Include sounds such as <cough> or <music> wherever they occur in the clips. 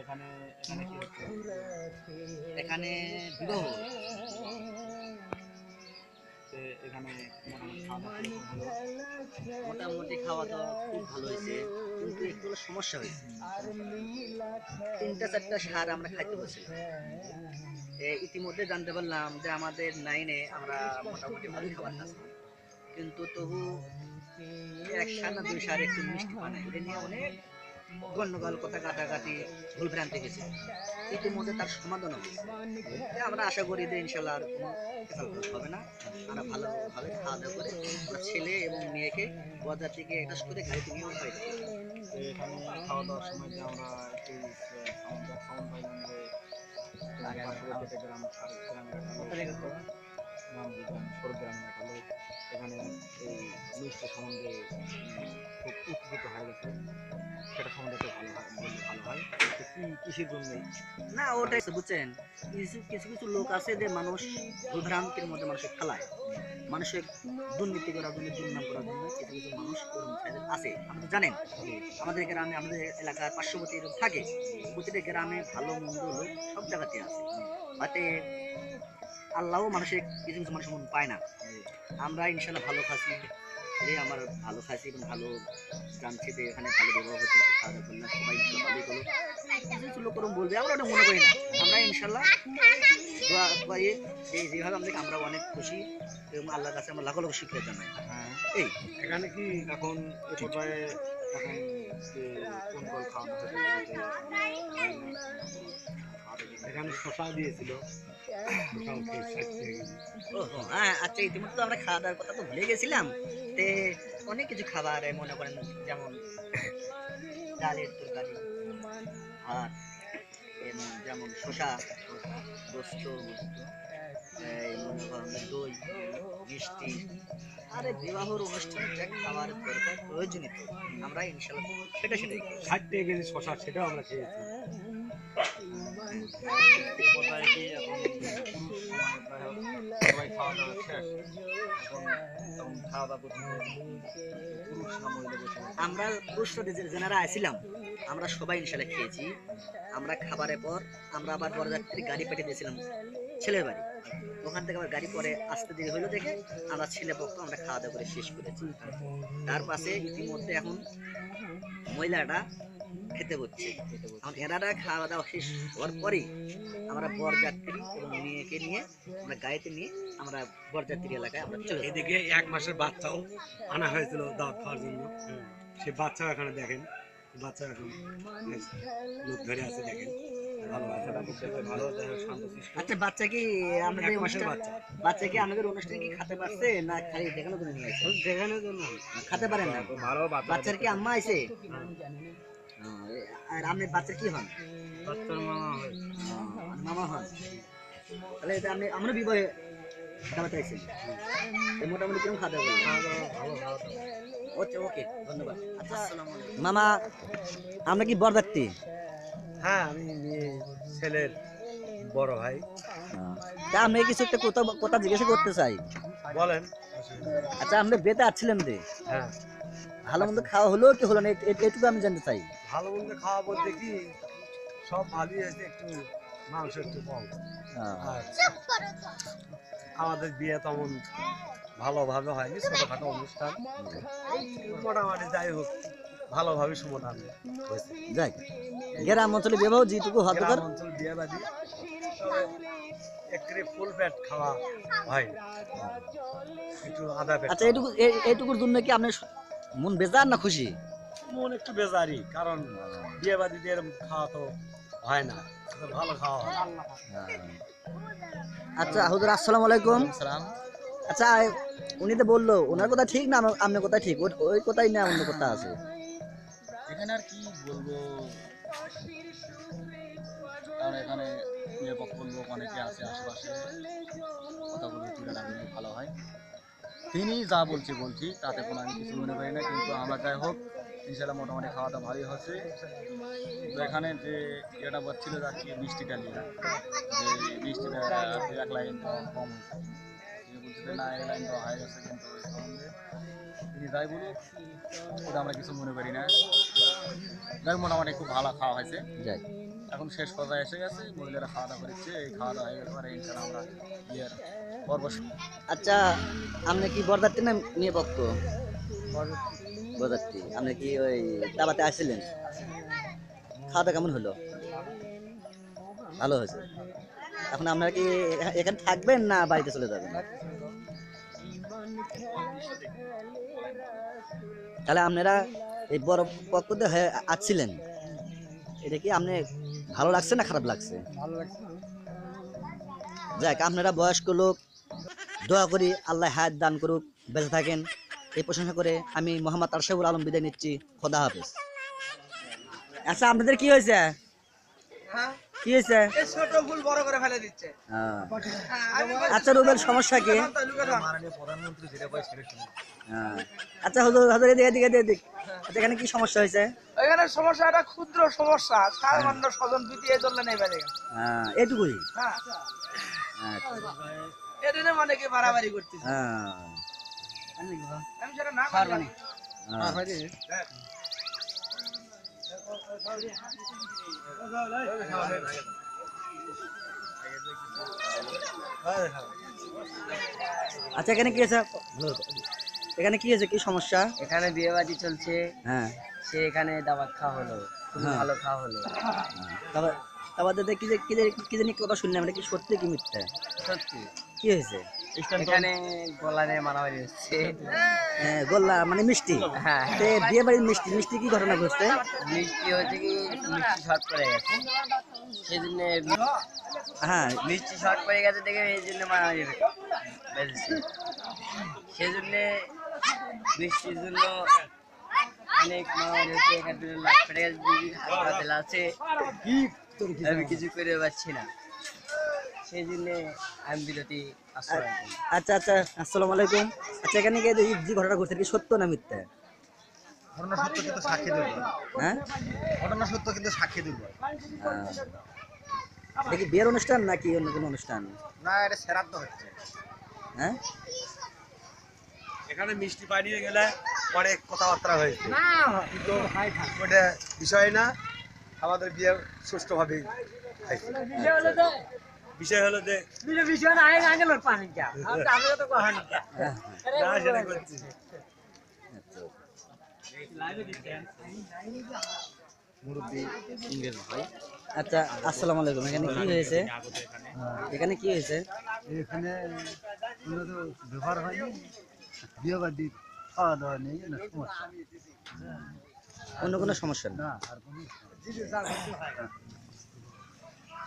এখানে এখানে কি হচ্ছে? এখানে বিবাহ মোটামুটি খাওয়া দাওয়া খুব ভালো হয়েছে কিন্তু একটু সমস্যা হয়েছে। তিনটা চারটা সার আমরা খাইতে বসেছিলাম ইতিমধ্যে জানতে পারলাম যে আমাদের নাইনে আমরা মোটামুটি ভালোই খাবার খাচ্ছি। কিন্তু তবু এক সার দুই সার একটু মিষ্টি পানে এটা নিয়ে অনেক গন্ডগোল কথা কাটাকাটি ভুল ভ্রান্তি গেছে ইতিমধ্যে তার সমাধান হবে। আমরা আশা করি যে ইনশাল্লাহ আর কোনো হবে না। আমরা ভালোভাবে খাওয়া দাওয়া করে আমরা ছেলে এবং মেয়েকে বাজার থেকে একটা করে গাড়িতে নিয়ে বাড়ি খাওয়া দাওয়ার সময় যে আমরা একটু সাউন্ড সাউন্ড পাইলাম যে নাম দিলাম একটা লোক এখানে এই মিষ্টি সম্বন্ধে খুব উৎফুল্লিত হয়ে গেছে সেটা সম্বন্ধে একটু ভালো হয়, বললে ভালো হয়। কি কিসের না, ওটাই বুঝছেন। কিছু কিছু কিছু লোক আছে যে মানুষ ভ্রান্তির মধ্যে মানুষের ফেলায়। মানুষের দুর্নীতি করার জন্য, দুর্নাম করার জন্য কিছু কিছু মানুষ আছে। আপনি জানেন আমাদের গ্রামে, আমাদের এলাকার পার্শ্ববর্তী থাকে। প্রতিটা গ্রামে ভালো, মন্দ লোক সব জায়গাতে আছে। তাতে আল্লাহও মানুষের কিছু কিছু মানুষ মন পায় না। আমরা ইনশাল্লাহ ভালো খাসি রে আমার ভালো খাসি এবং ভালো জানছি যে এখানে ভালো ব্যবহার হচ্ছে খাওয়া দাওয়া করলাম সবাই ইনশাল্লাহ ভালোই করল কিছু লোক ওরকম বলবে আমরা ওটা মনে করি না। আমরা ইনশাল্লাহ দোয়া করি যে যেভাবে আমাদেরকে আমরা অনেক খুশি এবং আল্লাহর কাছে আমরা লাখো লাখো শিক্ষা জানাই। হ্যাঁ এই এখানে কি এখন এ পর্যায়ে এখন যে কোন কোন খাওয়ানো হয়েছে এখানে শশা দিয়েছিল। হয়ে আচ্ছা ইতিমধ্যে তো আমরা খাওয়া দাওয়ার কথা তো ভুলে গেছিলাম। তে অনেক কিছু খাবার মনে করেন যেমন ডালের তরকারি ভাত এবং যেমন শসা গোস্ত মনে করেন দই মিষ্টি আরে বিবাহর অনুষ্ঠানে যা খাবার দরকার প্রয়োজনীয় আমরা ইনশাল্লাহ সেটা সেটাই। ষাট টাকা কেজি শশা সেটাও আমরা খেয়েছি। আমরা পুরুষরা যে- যারা আসছিলাম আমরা সবাই ইনশাল্লাহ খেয়েছি। আমরা খাবারের পর, আমরা আবার বরযাত্রী গাড়ি পেটে দিয়েছিলাম ছেলের বাড়ি। ওখান থেকে আবার গাড়ি পরে আসতে দেরি হলো দেখে আমরা ছেলে পক্ষ আমরা খাওয়া দাওয়া করে শেষ করেছি। তার পাশে ইতিমধ্যে এখন মহিলাটা খেতে হচ্ছে। এখন এনারা খাওয়া দাওয়া শেষ হওয়ার পরেই আমরা বরযাত্রী এবং মেয়েকে নিয়ে আমরা গাড়িতে নিয়ে আমরা বরযাত্রী এলাকায় আমরা চলে এদিকে এক মাসের বাচ্চাও আনা হয়েছিল দাওয়াত খাওয়ার জন্য। সে বাচ্চাও এখানে দেখেন বাচ্চা এখন লোক ধরে আছে দেখেন। আচ্ছা বাচ্চা কি আমাদের বাচ্চা। বাচ্চা কি আমাদের অনুষ্ঠানে কি খেতে পারছে না খালি দেখানোর জন্য নিয়ে আসছে? দেখানোর জন্য। খেতে পারেন না? ভালো বাচ্চার কি আম্মা আইছে? আর আপনি বাচ্চার কি হন? মামা হয়। মামা হন? তাহলে এটা আপনি আমরা বিবাহে খাওয়াতে আইছেন তো মোটামুটি কীরকম খাওয়া দাওয়া ওকে ওকে ধন্যবাদ। আচ্ছা মামা আমরা কি বরযাত্রী? হ্যাঁ আমি ছেলের বড় ভাই। তা আমি কিছু একটা কথা কথা জিজ্ঞাসা করতে চাই। বলেন। আচ্ছা আমরা বেতে আসছিলাম রে হ্যাঁ। ভালো মন্দ খাওয়া হলো কি হলো না? এটুকু আমি জানতে চাই। ভালো মন্দ খাওয়া বলতে কি সব ভালোই আছে একটু মাংস একটু কম আর আমাদের বিয়ে তেমন ভালোভাবে হয়নি ছোটখাটো অনুষ্ঠান। মোটামুটি যাই হোক ভালোভাবে সমাধান। হয়েছে যাই গ্রাম অঞ্চলে বিবাহ যেটুকু দরকার গ্রাম অঞ্চল বিয়ে একরে ফুল প্যাট খাওয়া হয়। একটু আদা পেট আচ্ছা এইটুকুর জন্য কি আপনি মন বেজার না খুশি? মন একটু বেজারি কারণ বিয়ে বাড়িতে এরকম খাওয়া তো হয় না। ভালো খাওয়া হয়। আচ্ছা হুজুর আসসালামু আলাইকুম। সালাম আচ্ছা উনি তো বলল ওনার কথা ঠিক না আপনার কথা ঠিক। ওই- ওই কথাই না অন্য কথা আছে। এখানে আর কি বলব? কারণ এখানে পক্ষর লোক অনেকে আছে আশেপাশে। কথাগুলো তুলে রাখলে ভালো হয়। তিনি যা বলছে বলছি তাতে কোনো আমি কিছু মনে করি না কিন্তু আমরা যাই হোক ইনশাল্লাহ মোটামুটি খাওয়া দাওয়া ভালোই হচ্ছে। তো এখানে যে এটা বলছিল আর কি মিষ্টিটা নিয়ে যে মিষ্টিটা এক লাইন কম বলছে না এক লাইন হয়ে গেছে কিন্তু তিনি যাই বলুক ওটা আমরা কিছু মনে করি না। যাই মোটামুটি খুব ভালো খাওয়া হয়েছে। যাই। এখন শেষ পর্যায়ে এসে গেছে মহিলারা খাওয়া দাওয়া করেছে এই খাওয়া দাওয়া হয়ে গেলে পরে ইনশাল্লাহ আমরা শুরু আচ্ছা আপনি কি বরযাত্রী না মেয়ে পক্ষ বরযাত্রী। আপনি কি ওই দাবাতে আসছিলেন? খাওয়া দাওয়া কেমন হলো? ভালো হয়েছে। এখন আপনারা কি এখানে থাকবেন না বাড়িতে চলে যাবেন? তাহলে আপনারা এই বড় পক্ষতে হয়ে আসছিলেন। এটা কি আপনি ভালো লাগছে না খারাপ লাগছে? ভালো লাগছে যাক আপনারা বয়স্ক লোক দোয়া করি আল্লাহ হায়াত দান করুক বেঁচে থাকেন। এই প্রশংসা করে আমি মোহাম্মদ আরশাবুল আলম বিদায় নিচ্ছি। খোদা হাফেজ। আচ্ছা আপনাদের কি হয়েছে? হ্যাঁ। কি হয়েছে? ছোট ভুল বড় করে ফেলে দিচ্ছে। হ্যাঁ। হ্যাঁ, আচ্ছা রুবেল সমস্যা কি? প্রধানমন্ত্রী যেটা। আচ্ছা হুজুর হুজুর এদিকে এদিকে এদিকে এদিকে। আচ্ছা এখানে কি সমস্যা হয়েছে? সমস্যা একটা ক্ষুদ্র সমস্যা। সাধারণ স্বজন প্রীতি এই জন্য নেই বেড়ে গেছে হ্যাঁ। হ্যাঁ বাড়াবাড়ি করতেছে। হ্যাঁ। আমি সেটা না করলাম। আচ্ছা এখানে কি হয়েছে এখানে কি হয়েছে কি সমস্যা? এখানে বিয়ে বাড়ি চলছে। হ্যাঁ। সে এখানে দাবাত খাওয়া হলো। খুব হ্যাঁ। ভালো খাওয়া হলো। তারপর তারপর দাদা কি যে কি যে কি জানি কথা শুনলাম এটা কি সত্যি কি মিথ্যা? সত্যি। কি হয়েছে? এখানে গলা নিয়ে মারামারি হচ্ছে। হ্যাঁ, গোল্লা মানে মিষ্টি। হ্যাঁ। বিয়ে বাড়ির মিষ্টি মিষ্টি কি ঘটনা ঘটছে? মিষ্টি হচ্ছে কি মিষ্টি শর্ট পড়ে গেছে। সেই জন্য হ্যাঁ। মিষ্টি শর্ট পড়ে গেছে দেখে এই জন্য মারামারি বেঁধেছে। সেই জন্য মিষ্টির জন্য অনেক মারামারি হচ্ছে এখানে পড়ে গেছে হাতে আছে। আমি কিছু করে পাচ্ছি না। সেই জন্য আমি বিরতি আচ্ছা আচ্ছা আসসালামু আলাইকুম। আচ্ছা এখানে কি যে ঘটনা ঘটছে এটা কি সত্য না মিথ্যা? ঘটনা সত্য কিন্তু সাক্ষী দুর্বল হ্যাঁ? ঘটনা সত্য কিন্তু সাক্ষী দুর্বল হ্যাঁ। এটা কি বিয়ের অনুষ্ঠান নাকি অন্য কোনো অনুষ্ঠান? না এটা হচ্ছে। হ্যাঁ? এখানে মিষ্টি পানি হয়ে গেলে পরে কথাবার্তা হয়েছে। কিন্তু ওটা বিষয় না। আমাদের বিয়ে সুষ্ঠুভাবে হয়েছে। বিষয় হলো যে হ্যাঁ, না আচ্ছা আসসালামু আলাইকুম। এখানে কি হয়েছে? এখানে কি হয়েছে? এখানে কোনো তো ব্যবহার হয়নি বিয়ে বাড়ি খাওয়া দাওয়া নেই সমস্যা। অন্য কোনো সমস্যা না না আর কোনো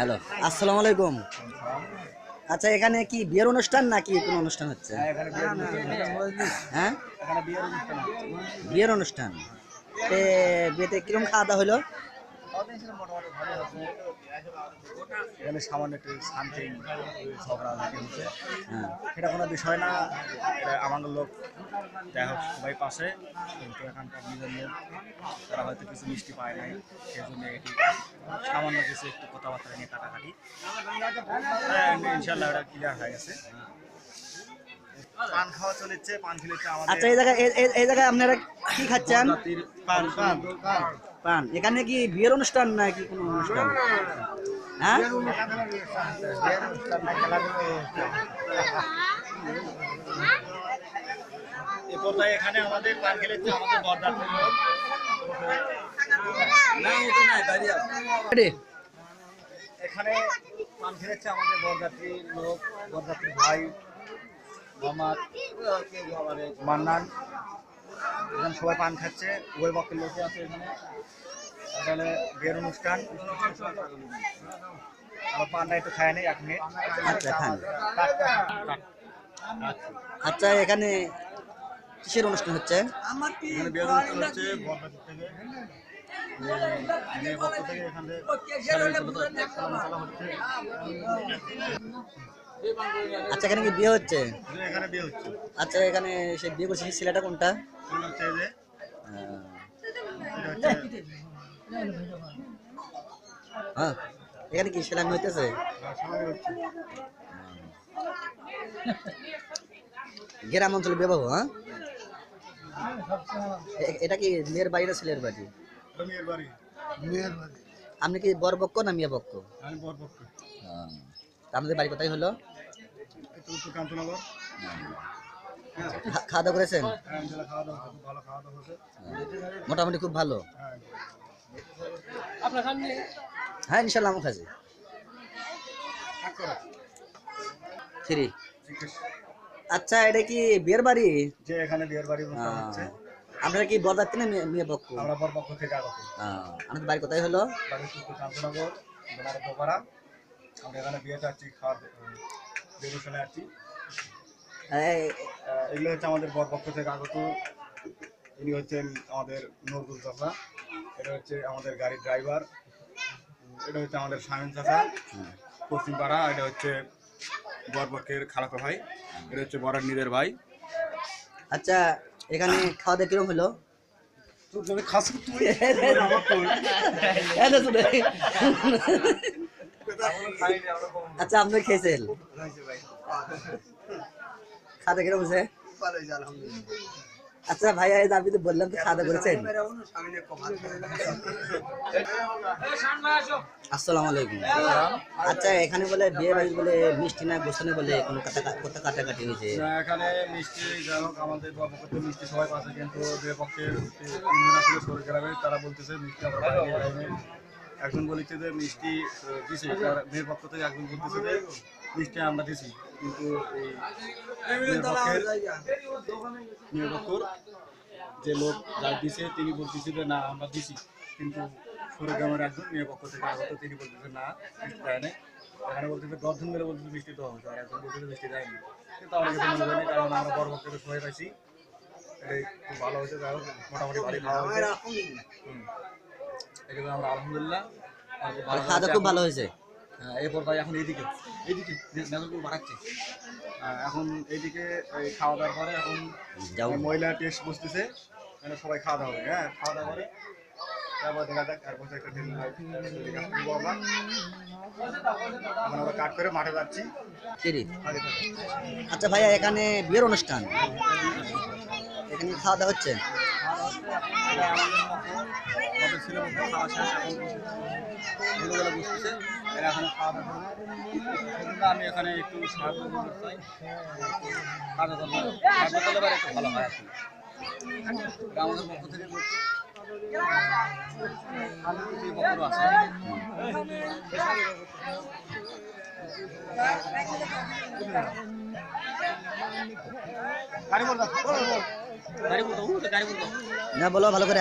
হ্যালো আসসালাম আলাইকুম আচ্ছা এখানে কি বিয়ের অনুষ্ঠান নাকি কোনো অনুষ্ঠান হচ্ছে? হ্যাঁ বিয়ের অনুষ্ঠান তে বিয়েতে কীরকম খাওয়া দাওয়া হলো এখানে সামান্য একটু শান্তি ঝগড়া হচ্ছে। হ্যাঁ সেটা কোনো বিষয় না এটা আমার লোক যাই হোক সবাই পাশে। কিন্তু এখানকার নিজের লোক তারা হয়তো কিছু মিষ্টি পায় নাই সেই জন্য এটি সামান্য কিছু একটু কথাবার্তা নিয়ে কাটাকাটি। হ্যাঁ, ইনশাল্লাহ ওটা ক্লিয়ার হয়ে গেছে। পান খাওয়া চলেছে পান খেলেছে আচ্ছা এই জায়গায় এই জায়গায় আপনারা কি খাচ্ছেন? পান পান। পান। এখানে কি বিয়ের অনুষ্ঠান নাকি কোনো অনুষ্ঠান? হ্যাঁ? এখানে আমাদের পান খেলেছে আমাদের বরদাত্রী এখানে পান খেলেছে আমাদের বরযাত্রী লোক বরযাত্রী ভাই মোহাম্মদ মান্নান। এখানে সবাই পান খাচ্ছে উভয় পক্ষের লোকে আছে এখানে। তাহলে বিয়ের অনুষ্ঠান। আমার পান্ডা একটু খায় নেই এক মিনিট। আচ্ছা খান। আচ্ছা এখানে কিসের অনুষ্ঠান হচ্ছে? এখানে বিয়ের অনুষ্ঠান হচ্ছে বরযাত্রী থেকে। মেয়ে পক্ষ থেকে এখানে হচ্ছে। আচ্ছা এখানে কি বিয়ে হচ্ছে? এখানে বিয়ে হচ্ছে। আচ্ছা এখানে সে বিয়ে করছে সেই ছেলেটা কোনটা? সেটা হচ্ছে এই যে? আহ, এটা হচ্ছে হ্যাঁ এখানে কি সেলামি হইতেছে? গ্রাম অঞ্চলে বিবাহ হ্যাঁ? এটা কি মেয়ের বাড়ি না ছেলের বাড়ি? আপনি কি বর পক্ষ না মেয়ে পক্ষ আমি বর পক্ষ তা আপনাদের বাড়ি কোথায় হলো? উত্তর কান্তনগর খাওয়া দাওয়া করেছেন? আলহামদুলিল্লাহ খাওয়া দাওয়া হচ্ছে, খুব ভালো খাওয়া দাওয়া হচ্ছে মোটামুটি খুব ভালো? হ্যাঁ হ্যাঁ ইনশাল্লাহ থ্রি। আচ্ছা এটা কি বিয়ের বাড়ি? যে এখানে বিয়ের বাড়ি হচ্ছে আপনারা কি বরযাত্রী না মেয়ে- পক্ষ? আমরা বর থেকে আগত। আহ, বাড়ি কোথায় হলো? বাড়ি কান্তনগর বেনারস দোপাড়া আমরা এখানে বিয়েতে আসছি খাওয়ার আসছি এই, এগুলো হচ্ছে আমাদের বর পক্ষ থেকে আগত। ইনি হচ্ছেন আমাদের নজরুল চাষা এটা হচ্ছে আমাদের গাড়ির ড্রাইভার। এটা হচ্ছে আমাদের শামিন চাষা পশ্চিম পাড়া এটা হচ্ছে বর পক্ষের খালাতো ভাই। এটা হচ্ছে বরের নিজের ভাই। আচ্ছা এখানে খাওয়া দাওয়া কীরকম হলো? খাস <laughs> এই যে শুনে। আচ্ছা আপনি খেয়েছেন? খাওয়া দাওয়া কীরকম হয়েছে? আচ্ছা ভাইয়া আপনি তো বললাম তো খাওয়া দাওয়া করেছেন? আসসালামু আলাইকুম। আচ্ছা এখানে বলে বিয়ে বাড়ি বলে মিষ্টি না গোসনে বলে কোনো কাটা কথা কাটাকাটি হয়েছে? এখানে মিষ্টি যাই হোক আমাদের পক্ষে মিষ্টি সবাই পাচ্ছে কিন্তু যে সরে তারা বলতেছে মিষ্টি আমরা। একজন বলেছে যে মিষ্টি দিছে। মেয়ের পক্ষ থেকে একজন বলতেছে যে মিষ্টি আমরা দিছি। কিন্তু এই মেয়ের পক্ষর যে লোক যা দিছে তিনি বলতেছে যে না আমরা দিছি। কিন্তু সরে গ্রামের একজন মেয়ের পক্ষ থেকে আগত তিনি বলতেছে না মিষ্টি দেয় নাই। এখানে বলতেছে দশজন মিলে বলতেছে মিষ্টি দেওয়া হয়েছে। আর একজন বলতেছে মিষ্টি দেয়নি। কিন্তু আমার কাছে মনে হয়নি কারণ আমরা বড় পক্ষ থেকে সবাই পাইছি। এটাই খুব ভালো হয়েছে। যাই হোক মোটামুটি ভালোই খাওয়া হয়েছে। আমরা আলহামদুলিল্লাহ খাওয়া খুব ভালো হয়েছে। হ্যাঁ, এরপর এখন এইদিকে এইদিকে বাড়াচ্ছে। এখন এইদিকে এই খাওয়া দাওয়ার পরে এখন মহিলা টেস্ট বসতেছে মানে সবাই খাওয়া দাওয়া হবে হ্যাঁ খাওয়া দাওয়া করে। তারপর দেখা যাক তারপর একটা দিন আমরা। এখন আমরা কাট করে মাঠে যাচ্ছি। আচ্ছা ভাইয়া এখানে বিয়ের অনুষ্ঠান। এখানে খাওয়া দাওয়া হচ্ছে? আমি এখানে একটু সাহায্য করতে চাই সাহায্য করলে সাহায্য করলে একটু ভালো হয় এটা আমাদের পক্ষ থেকে করছি আছে গাড়ি বলতো গাড়ি বলতো না বলো ভালো করে